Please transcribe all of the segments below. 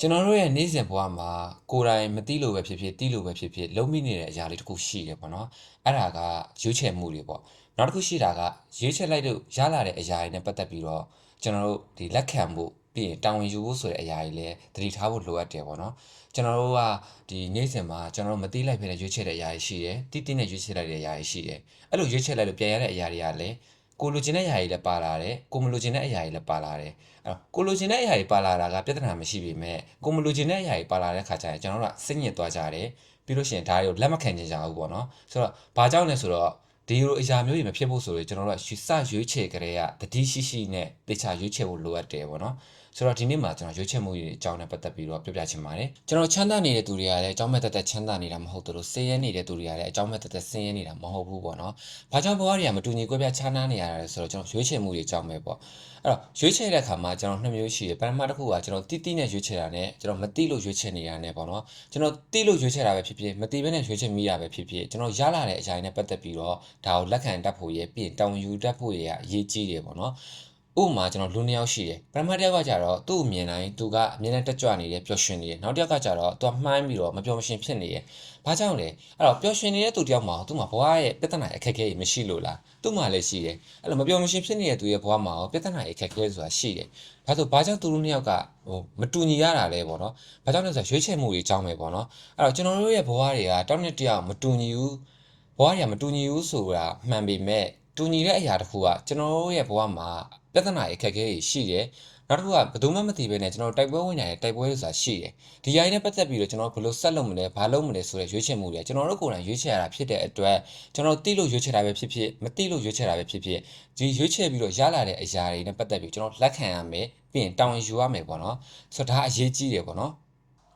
ကျွန်တော်တို့ရဲ့နေ့စဉ်ဘဝမှာကိုယ်တိုင်မသိလို့ပဲဖြစ်ဖြစ်သိလို့ပဲဖြစ်ဖြစ်လုံးမိနေတဲ့အရာလေးတစ်ခုရှိတယ်ပေါ့နော်အဲ့ဒါကရွေးချယ်မှုတွေပေါ့နောက်တစ်ခုရှိတာကရွေးချယ်လိုက်လို့ရလာတဲ့အရာတွေနဲ့ပတ်သက်ပြီးတော့ကျွန်တော်တို့ဒီလက်ခံမှုပြီးရင်တာဝန်ယူဖို့ဆိုတဲ့အရာတွေလည်းသတိထားဖို့လိုအပ်တယ်ပေါ့နော်ကျွန်တော်တို့ကဒီနေ့စဉ်မှာကျွန်တော်တို့မသိလိုက်ပဲနဲ့ရွေးချယ်တဲ့အရာတွေရှိတယ်တိတိနဲ့ရွေးချယ်လိုက်တဲ့အရာတွေရှိတယ်အဲ့လိုရွေးချယ်လိုက်လို့ပြန်ရတဲ့အရာတွေကလည်း ကိုလိုချင်တဲ့အရာတွေလည်းပါလာတယ်ကိုမလိုချင်တဲ့အရာတွေလည်းပါလာတယ်အဲ့တော့ကိုလိုချင်တဲ့အရာတွေပါလာတာကပြဿနာမရှိပေမဲ့ကိုမလိုချင်တဲ့အရာတွေပါလာတဲ့ခါကျရင်ကျွန်တော်တို့ကစိတ်ညစ်သွားကြတယ်ပြီးလို့ရှိရင်ဒါတွေကိုလက်မခံချင်ကြဘူးပေါ့နော်ဆိုတော့ဘာကြောင့်လဲဆိုတော့ ဒီလိုအရာမျိုးတွေမဖြစ်ဖို့ဆိုရင်ကျွန်တော်တို့ကစရွေးချယ်ကြတဲ့ကတတိရှိရှိနဲ့တေချာရွေးချယ်ဖို့လိုအပ်တယ်ပေါ့နော်ဆိုတော့ဒီနေ့မှာကျွန်တော်ရွေးချယ်မှုတွေအကြောင်းနဲ့ပတ်သက်ပြီးတော့ပြောပြချင်ပါတယ်ကျွန်တော်ချမ်းသာနေတဲ့သူတွေကလည်းအကြောင်းမဲ့တက်တက်ချမ်းသာနေတာမဟုတ်သလိုဆင်းရဲနေတဲ့သူတွေကလည်းအကြောင်းမဲ့တက်တက်ဆင်းရဲနေတာမဟုတ်ဘူးပေါ့နော်ဘာကြောင့်ဘဝတွေကမတူညီကွဲပြားခြားနားနေရတာလဲဆိုတော့ကျွန်တော်ရွေးချယ်မှုတွေအကြောင်းပဲပေါ့အဲ့တော့ရွေးချယ်တဲ့အခါမှာကျွန်တော်နှစ်မျိုးရှိတယ်ပထမတစ်ခုကကျွန်တော်တိတိနဲ့ရွေးချယ်တာနဲ့ကျွန်တော်မတိလို့ရွေးချယ်နေတာနဲ့ပေါ့နော်ကျွန်တော်တိလို့ရွေးချယ်တာပဲဖြစ်ဖြစ်မတိဘဲနဲ့ရွေးချယ်မိတာပဲဖြစ်ဖြစ်ကျွန်တော်ရလာတဲ့အရာတွေနဲ့ပတ်သက်ပြီးတော့ဒါကိုလက်ခံတတ်ဖို့ရပြီးရင်တောင်းယူတတ်ဖို့ရအရေးကြီးတယ်ပေါ့နော်ဥပမာကျွန်တော်လူနှစ်ယောက်ရှိတယ်ပထမတစ်ယောက်ကကြတော့သူ့အမြင်တိုင်းသူကအမြင်နဲ့တက်ကြွနေတယ်ပျော်ရွှင်နေတယ်နောက်တစ်ယောက်ကကြတော့သူကမှန်းပြီးတော့မပျော်မရွှင်ဖြစ်နေတယ်ဘာကြောင့်လဲအဲ့တော့ပျော်ရွှင်နေတဲ့သူတစ်ယောက်မှာသူ့မှာဘဝရဲ့ပြဿနာအခက်အခဲတွေမရှိလို့လားသူ့မှာလည်းရှိတယ်အဲ့လိုမပျော်မရွှင်ဖြစ်နေတဲ့သူရဲ့ဘဝမှာရောပြဿနာအခက်အခဲဆိုတာရှိတယ်ဒါဆိုဘာကြောင့်သူတို့နှစ်ယောက်ကဟိုမတူညီရတာလဲပေါ့နော်။ဘာကြောင့်လဲဆိုတော့ရွေးချယ်မှုတွေအကြောင်းပဲပေါ့နော်။အဲ့တော့ကျွန်တော်တို့ရဲ့ဘဝတွေကတောက်နှစ်တယောက်မတူညီဘူး။ ဘဝတွေကမတူညီဘူးဆိုတာမှန်ပေမဲ့တူညီတဲ့အရာတစ်ခုကကျွန်တော်တို့ရဲ့ဘဝမှာပြဿနာအခက်အခဲတွေရှိတယ်။နောက်တစ်ခုကဘယ်သူမှမသိဘဲနဲ့ကျွန်တော်တို့တိုက်ပွဲဝင်နေတဲ့တိုက်ပွဲတွေဆိုတာရှိတယ်။ဒီຢာကြီးနဲ့ပတ်သက်ပြီးတော့ကျွန်တော်ဘယ်လိုဆက်လုပ်မလဲဘာလုပ်မလဲဆိုတဲ့ရွေးချယ်မှုတွေကျွန်တော်တို့ကိုယ်တိုင်ရွေးချယ်ရတာဖြစ်တဲ့အတွက်ကျွန်တော်တိလို့ရွေးချယ်တာပဲဖြစ်ဖြစ်မတိလို့ရွေးချယ်တာပဲဖြစ်ဖြစ်ဒီရွေးချယ်ပြီးတော့ရလာတဲ့အရာတွေနဲ့ပတ်သက်ပြီးကျွန်တော်လက်ခံရမယ်ပြီးရင်တောင်းယူရမယ်ပေါ့နော်ဆိုတော့ဒါအရေးကြီးတယ်ပေါ့နော်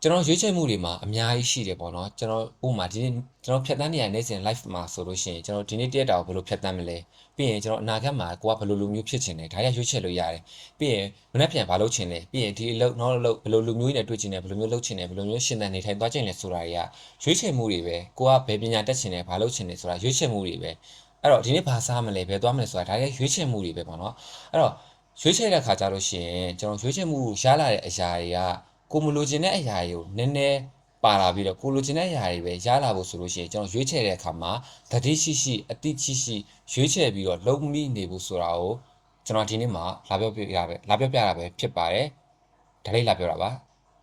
ကျွန်တော်ရွေးချယ်မှုတွေမှာအများကြီးရှိတယ်ပေါ့နော်ကျွန်တော်ဥပမာဒီနေ့ကျွန်တော်ဖြတ်တန်းနေရတဲ့နေ့စဉ် live မှာဆိုလို့ရှိရင်ကျွန်တော်ဒီနေ့တရက်တာကိုဘယ်လိုဖြတ်တန်းမလဲပြီးရင်ကျွန်တော်အနာဂတ်မှာကိုကဘယ်လိုလူမျိုးဖြစ်ချင်လဲဒါရရွေးချယ်လို့ရတယ်ပြီးရင်မနေ့ပြန်ဘာလုပ်ချင်လဲပြီးရင်ဒီအလုပ်နောက်အလုပ်ဘယ်လိုလူမျိုးတွေနဲ့တွေ့ချင်လဲဘယ်လိုမျိုးလုပ်ချင်လဲဘယ်လိုမျိုးရှင်သန်နေထိုင်သွားချင်လဲဆိုတာတွေကရွေးချယ်မှုတွေပဲကိုကဘယ်ပညာတက်ချင်လဲဘာလုပ်ချင်လဲဆိုတာရွေးချယ်မှုတွေပဲအဲ့တော့ဒီနေ့ဘာစားမလဲဘယ်သွားမလဲဆိုတာဒါရရွေးချယ်မှုတွေပဲပေါ့နော်အဲ့တော့ရွေးချယ်တဲ့ခါကြလို့ရှိရင်ကျွန်တော်ရွေးချယ်မှုရလာတဲ့အရာတွေက ကိုမလိုချင်တဲ့အရာတွေကိုနည်းနည်းပါလာပြီးတော့ကိုလိုချင်တဲ့အရာတွေပဲရလာဖို့ဆိုလို့ရှိရင်ကျွန်တော်ရွေးချယ်တဲ့အခါမှာတတိရှိရှိအတိရှိရှိရွေးချယ်ပြီးတော့လုံးမိနေဖို့ဆိုတာကိုကျွန်တော်ဒီနေ့မှာလာပြောပြရပဲလာပြောပြတာပဲဖြစ်ပါတယ်ဒါလေးလာပြောတာပါ